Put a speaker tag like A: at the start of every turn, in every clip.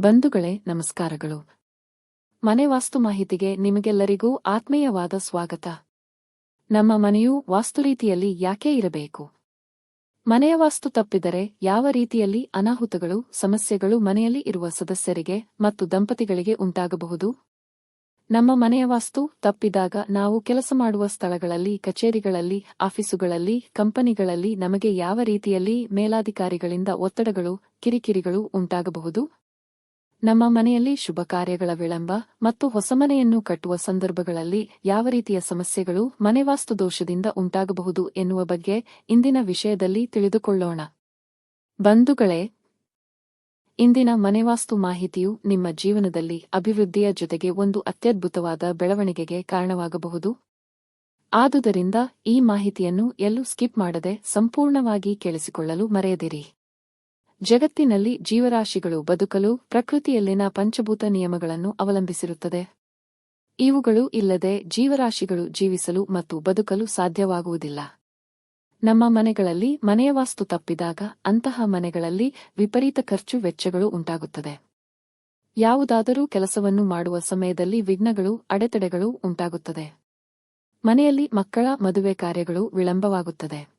A: ಬಂಧುಗಳೇ, ನಮಸ್ಕಾರಗಳು. ಮನೆ ವಾಸ್ತು ಮಾಹಿತಿಗೆ ನಿಮಗೆಲ್ಲರಿಗೂ ಆತ್ಮೀಯವಾದ ಸ್ವಾಗತ. ನಮ್ಮ ಮನೆಯು ವಾಸ್ತು ರೀತಿಯಲ್ಲಿ ಯಾಕೆ ಇರಬೇಕು? ಮನೆಯ ವಾಸ್ತು ತಪ್ಪಿದರೆ ಯಾವ ರೀತಿಯಲ್ಲಿ ಅನಾಹುತಗಳು, ಸಮಸ್ಯೆಗಳು ಮನೆಯಲ್ಲಿ ಇರುವ ಸದಸ್ಯರಿಗೆ ಮತ್ತು ದಂಪತಿಗಳಿಗೆ ಉಂಟಾಗಬಹುದು? ನಮ್ಮ ಮನೆಯ ವಾಸ್ತು ತಪ್ಪಿದಾಗ ನಾವು ಕೆಲಸ ಮಾಡುವ ಸ್ಥಳಗಳಲ್ಲಿ, ಕಚೇರಿಗಳಲ್ಲಿ, ಆಫೀಸುಗಳಲ್ಲಿ, ಕಂಪನಿಗಳಲ್ಲಿ ನಮಗೆ ಯಾವ ರೀತಿಯಲ್ಲಿ ಮೇಲಾಧಿಕಾರಿಗಳಿಂದ ಒತ್ತಡಗಳು, ಕಿರಿಕಿರಿಗಳು ಉಂಟಾಗಬಹುದು? ನಮ್ಮ ಮನೆಯಲ್ಲಿ ಶುಭ ಕಾರ್ಯಗಳ ವಿಳಂಬ ಮತ್ತು ಹೊಸ ಮನೆಯನ್ನು ಕಟ್ಟುವ ಸಂದರ್ಭಗಳಲ್ಲಿ ಯಾವ ರೀತಿಯ ಸಮಸ್ಯೆಗಳು ಮನೆವಾಸ್ತು ದೋಷದಿಂದ ಉಂಟಾಗಬಹುದು ಎನ್ನುವ ಬಗ್ಗೆ ಇಂದಿನ ವಿಷಯದಲ್ಲಿ ತಿಳಿದುಕೊಳ್ಳೋಣ. ಬಂಧುಗಳೇ, ಇಂದಿನ ಮನೆವಾಸ್ತು ಮಾಹಿತಿಯು ನಿಮ್ಮ ಜೀವನದಲ್ಲಿ ಅಭಿವೃದ್ಧಿಯ ಜೊತೆಗೆ ಒಂದು ಅತ್ಯದ್ಭುತವಾದ ಬೆಳವಣಿಗೆಗೆ ಕಾರಣವಾಗಬಹುದು. ಆದುದರಿಂದ ಈ ಮಾಹಿತಿಯನ್ನು ಎಲ್ಲೂ ಸ್ಕಿಪ್ ಮಾಡದೆ ಸಂಪೂರ್ಣವಾಗಿ ಕೇಳಿಸಿಕೊಳ್ಳಲು ಮರೆಯದಿರಿ. ಜಗತ್ತಿನಲ್ಲಿ ಜೀವರಾಶಿಗಳು ಬದುಕಲು ಪ್ರಕೃತಿಯಲ್ಲಿನ ಪಂಚಭೂತ ನಿಯಮಗಳನ್ನು ಅವಲಂಬಿಸಿರುತ್ತದೆ. ಇವುಗಳು ಇಲ್ಲದೆ ಜೀವರಾಶಿಗಳು ಜೀವಿಸಲು ಮತ್ತು ಬದುಕಲು ಸಾಧ್ಯವಾಗುವುದಿಲ್ಲ. ನಮ್ಮ ಮನೆಗಳಲ್ಲಿ ಮನೆಯ ವಾಸ್ತು ತಪ್ಪಿದಾಗ ಅಂತಹ ಮನೆಗಳಲ್ಲಿ ವಿಪರೀತ ಖರ್ಚು ವೆಚ್ಚಗಳು ಉಂಟಾಗುತ್ತದೆ. ಯಾವುದಾದರೂ ಕೆಲಸವನ್ನು ಮಾಡುವ ಸಮಯದಲ್ಲಿ ವಿಘ್ನಗಳು, ಅಡೆತಡೆಗಳು ಉಂಟಾಗುತ್ತದೆ. ಮನೆಯಲ್ಲಿ ಮಕ್ಕಳ ಮದುವೆ ಕಾರ್ಯಗಳು ವಿಳಂಬವಾಗುತ್ತದೆ.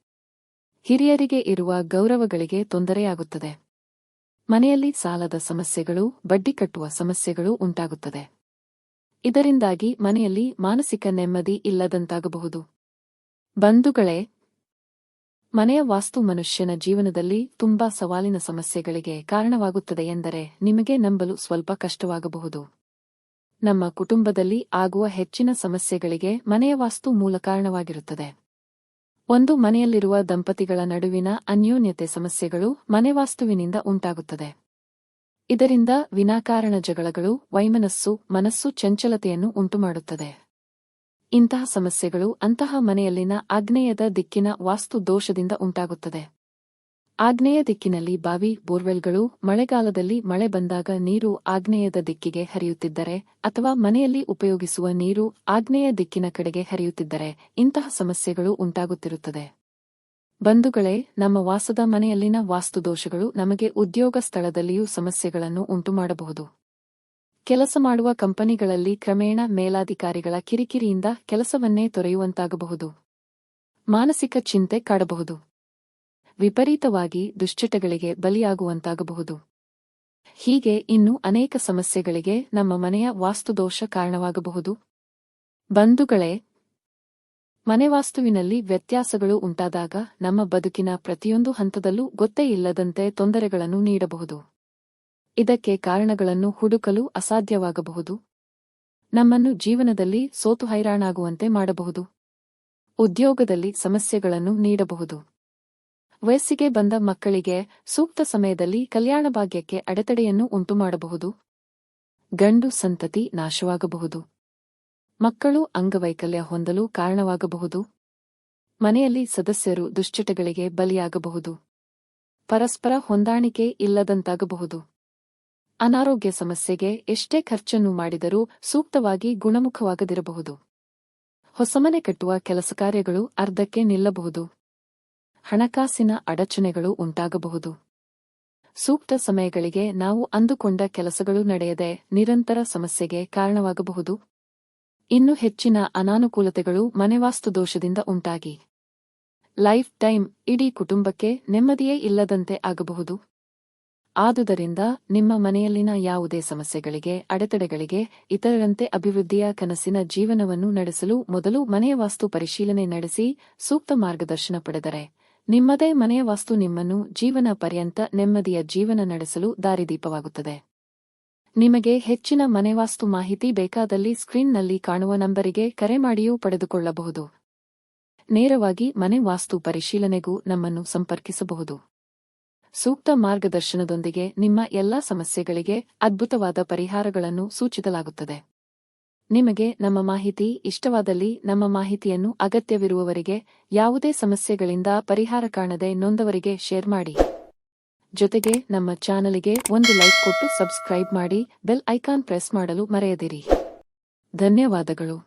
A: ಹಿರಿಯರಿಗೆ ಇರುವ ಗೌರವಗಳಿಗೆ ತೊಂದರೆಯಾಗುತ್ತದೆ. ಮನೆಯಲ್ಲಿ ಸಾಲದ ಸಮಸ್ಯೆಗಳು, ಬಡ್ಡಿ ಕಟ್ಟುವ ಸಮಸ್ಯೆಗಳು ಉಂಟಾಗುತ್ತದೆ. ಇದರಿಂದಾಗಿ ಮನೆಯಲ್ಲಿ ಮಾನಸಿಕ ನೆಮ್ಮದಿ ಇಲ್ಲದಂತಾಗಬಹುದು. ಬಂಧುಗಳೇ, ಮನೆಯ ವಾಸ್ತು ಮನುಷ್ಯನ ಜೀವನದಲ್ಲಿ ತುಂಬಾ ಸವಾಲಿನ ಸಮಸ್ಯೆಗಳಿಗೆ ಕಾರಣವಾಗುತ್ತದೆ ಎಂದರೆ ನಿಮಗೆ ನಂಬಲು ಸ್ವಲ್ಪ ಕಷ್ಟವಾಗಬಹುದು. ನಮ್ಮ ಕುಟುಂಬದಲ್ಲಿ ಆಗುವ ಹೆಚ್ಚಿನ ಸಮಸ್ಯೆಗಳಿಗೆ ಮನೆಯ ವಾಸ್ತು ಮೂಲ ಕಾರಣವಾಗಿರುತ್ತದೆ. ಒಂದು ಮನೆಯಲ್ಲಿರುವ ದಂಪತಿಗಳ ನಡುವಿನ ಅನ್ಯೋನ್ಯತೆ ಸಮಸ್ಯೆಗಳು ಮನೆವಾಸ್ತುವಿನಿಂದ ಉಂಟಾಗುತ್ತದೆ. ಇದರಿಂದ ವಿನಾಕಾರಣ ಜಗಳಗಳು, ವೈಮನಸ್ಸು, ಮನಸ್ಸು ಚಂಚಲತೆಯನ್ನು ಉಂಟುಮಾಡುತ್ತದೆ. ಇಂತಹ ಸಮಸ್ಯೆಗಳು ಅಂತಹ ಮನೆಯಲ್ಲಿನ ಆಗ್ನೇಯದ ದಿಕ್ಕಿನ ವಾಸ್ತು ದೋಷದಿಂದ ಉಂಟಾಗುತ್ತದೆ. ಆಗ್ನೇಯ ದಿಕ್ಕಿನಲ್ಲಿ ಬಾವಿ ಬೋರ್ವೆಲ್ಗಳು, ಮಳೆಗಾಲದಲ್ಲಿ ಮಳೆ ಬಂದಾಗ ನೀರು ಆಗ್ನೇಯದ ದಿಕ್ಕಿಗೆ ಹರಿಯುತ್ತಿದ್ದರೆ ಅಥವಾ ಮನೆಯಲ್ಲಿ ಉಪಯೋಗಿಸುವ ನೀರು ಆಗ್ನೇಯ ದಿಕ್ಕಿನ ಕಡೆಗೆ ಹರಿಯುತ್ತಿದ್ದರೆ ಇಂತಹ ಸಮಸ್ಯೆಗಳು ಉಂಟಾಗುತ್ತಿರುತ್ತದೆ. ಬಂಧುಗಳೇ, ನಮ್ಮ ವಾಸದ ಮನೆಯಲ್ಲಿನ ವಾಸ್ತುದೋಷಗಳು ನಮಗೆ ಉದ್ಯೋಗ ಸ್ಥಳದಲ್ಲಿಯೂ ಸಮಸ್ಯೆಗಳನ್ನು ಉಂಟುಮಾಡಬಹುದು. ಕೆಲಸ ಮಾಡುವ ಕಂಪನಿಗಳಲ್ಲಿ ಕ್ರಮೇಣ ಮೇಲಾಧಿಕಾರಿಗಳ ಕಿರಿಕಿರಿಯಿಂದ ಕೆಲಸವನ್ನೇ ತೊರೆಯುವಂತಾಗಬಹುದು. ಮಾನಸಿಕ ಚಿಂತೆ ಕಾಡಬಹುದು. ವಿಪರೀತವಾಗಿ ದುಶ್ಚಟಗಳಿಗೆ ಬಲಿಯಾಗುವಂತಾಗಬಹುದು. ಹೀಗೆ ಇನ್ನು ಅನೇಕ ಸಮಸ್ಯೆಗಳಿಗೆ ನಮ್ಮ ಮನೆಯ ವಾಸ್ತುದೋಷ ಕಾರಣವಾಗಬಹುದು. ಬಂಧುಗಳೇ, ಮನೆವಾಸ್ತುವಿನಲ್ಲಿ ವ್ಯತ್ಯಾಸಗಳು ಉಂಟಾದಾಗ ನಮ್ಮ ಬದುಕಿನ ಪ್ರತಿಯೊಂದು ಹಂತದಲ್ಲೂ ಗೊತ್ತೇ ಇಲ್ಲದಂತೆ ತೊಂದರೆಗಳನ್ನು ನೀಡಬಹುದು. ಇದಕ್ಕೆ ಕಾರಣಗಳನ್ನು ಹುಡುಕಲು ಅಸಾಧ್ಯವಾಗಬಹುದು. ನಮ್ಮನ್ನು ಜೀವನದಲ್ಲಿ ಸೋತು ಹೈರಾಣಾಗುವಂತೆ ಮಾಡಬಹುದು. ಉದ್ಯೋಗದಲ್ಲಿ ಸಮಸ್ಯೆಗಳನ್ನು ನೀಡಬಹುದು. ವಯಸ್ಸಿಗೆ ಬಂದ ಮಕ್ಕಳಿಗೆ ಸೂಕ್ತ ಸಮಯದಲ್ಲಿ ಕಲ್ಯಾಣ ಭಾಗ್ಯಕ್ಕೆ ಅಡೆತಡೆಯನ್ನು ಉಂಟುಮಾಡಬಹುದು. ಗಂಡು ಸಂತತಿ ನಾಶವಾಗಬಹುದು. ಮಕ್ಕಳು ಅಂಗವೈಕಲ್ಯ ಹೊಂದಲು ಕಾರಣವಾಗಬಹುದು. ಮನೆಯಲ್ಲಿ ಸದಸ್ಯರು ದುಶ್ಚಟಗಳಿಗೆ ಬಲಿಯಾಗಬಹುದು. ಪರಸ್ಪರ ಹೊಂದಾಣಿಕೆ ಇಲ್ಲದಂತಾಗಬಹುದು. ಅನಾರೋಗ್ಯ ಸಮಸ್ಯೆಗೆ ಎಷ್ಟೇ ಖರ್ಚನ್ನು ಮಾಡಿದರೂ ಸೂಕ್ತವಾಗಿ ಗುಣಮುಖವಾಗದಿರಬಹುದು. ಹೊಸಮನೆ ಕಟ್ಟುವ ಕೆಲಸ ಕಾರ್ಯಗಳು ಅರ್ಧಕ್ಕೆ ನಿಲ್ಲಬಹುದು. ಹಣಕಾಸಿನ ಅಡಚಣೆಗಳು ಉಂಟಾಗಬಹುದು. ಸೂಕ್ತ ಸಮಯಗಳಿಗೆ ನಾವು ಅಂದುಕೊಂಡ ಕೆಲಸಗಳು ನಡೆಯದೆ ನಿರಂತರ ಸಮಸ್ಯೆಗೆ ಕಾರಣವಾಗಬಹುದು. ಇನ್ನು ಹೆಚ್ಚಿನ ಅನಾನುಕೂಲತೆಗಳು ಮನೆವಾಸ್ತು ದೋಷದಿಂದ ಉಂಟಾಗಿ. ಲೈಫ್ ಟೈಮ್ ಇಡೀ ಕುಟುಂಬಕ್ಕೆ ನೆಮ್ಮದಿಯೇ ಇಲ್ಲದಂತೆ ಆಗಬಹುದು. ಆದುದರಿಂದ ನಿಮ್ಮ ಮನೆಯಲ್ಲಿನ ಯಾವುದೇ ಸಮಸ್ಯೆಗಳಿಗೆ, ಅಡೆತಡೆಗಳಿಗೆ, ಇತರರಂತೆ ಅಭಿವೃದ್ಧಿಯ ಕನಸಿನ ಜೀವನವನ್ನು ನಡೆಸಲು ಮೊದಲು ಮನೆಯ ವಾಸ್ತು ಪರಿಶೀಲನೆ ನಡೆಸಿ ಸೂಕ್ತ ಮಾರ್ಗದರ್ಶನ ಪಡೆದರೆ ನಿಮ್ಮದೇ ಮನೆಯ ವಾಸ್ತು ನಿಮ್ಮನ್ನು ಜೀವನ ಪರ್ಯಂತ ನೆಮ್ಮದಿಯ ಜೀವನ ನಡೆಸಲು ದಾರಿದೀಪವಾಗುತ್ತದೆ. ನಿಮಗೆ ಹೆಚ್ಚಿನ ಮನೆವಾಸ್ತು ಮಾಹಿತಿ ಬೇಕಾದಲ್ಲಿ ಸ್ಕ್ರೀನ್ನಲ್ಲಿ ಕಾಣುವ ನಂಬರಿಗೆ ಕರೆ ಮಾಡಿಯೂ ಪಡೆದುಕೊಳ್ಳಬಹುದು. ನೇರವಾಗಿ ಮನೆ ವಾಸ್ತು ಪರಿಶೀಲನೆಗೂ ನಮ್ಮನ್ನು ಸಂಪರ್ಕಿಸಬಹುದು. ಸೂಕ್ತ ಮಾರ್ಗದರ್ಶನದೊಂದಿಗೆ ನಿಮ್ಮ ಎಲ್ಲಾ ಸಮಸ್ಯೆಗಳಿಗೆ ಅದ್ಭುತವಾದ ಪರಿಹಾರಗಳನ್ನು ಸೂಚಿಸಲಾಗುತ್ತದೆ. ನಿಮಗೆ ನಮ್ಮ ಮಾಹಿತಿ ಇಷ್ಟವಾದಲ್ಲಿ ನಮ್ಮ ಮಾಹಿತಿಯನ್ನು ಅಗತ್ಯವಿರುವವರಿಗೆ ಯಾವುದೇ ಸಮಸ್ಯೆಗಳಿಂದ ಪರಿಹಾರ ಕಾಣದೆ ನೊಂದವರಿಗೆ ಶೇರ್ ಮಾಡಿ. ಜೊತೆಗೆ ನಮ್ಮ ಚಾನಲಿಗೆ ಒಂದು ಲೈಕ್ ಕೊಟ್ಟು ಸಬ್ಸ್ಕ್ರೈಬ್ ಮಾಡಿ, ಬೆಲ್ ಐಕಾನ್ ಪ್ರೆಸ್ ಮಾಡಲು ಮರೆಯದಿರಿ. ಧನ್ಯವಾದಗಳು.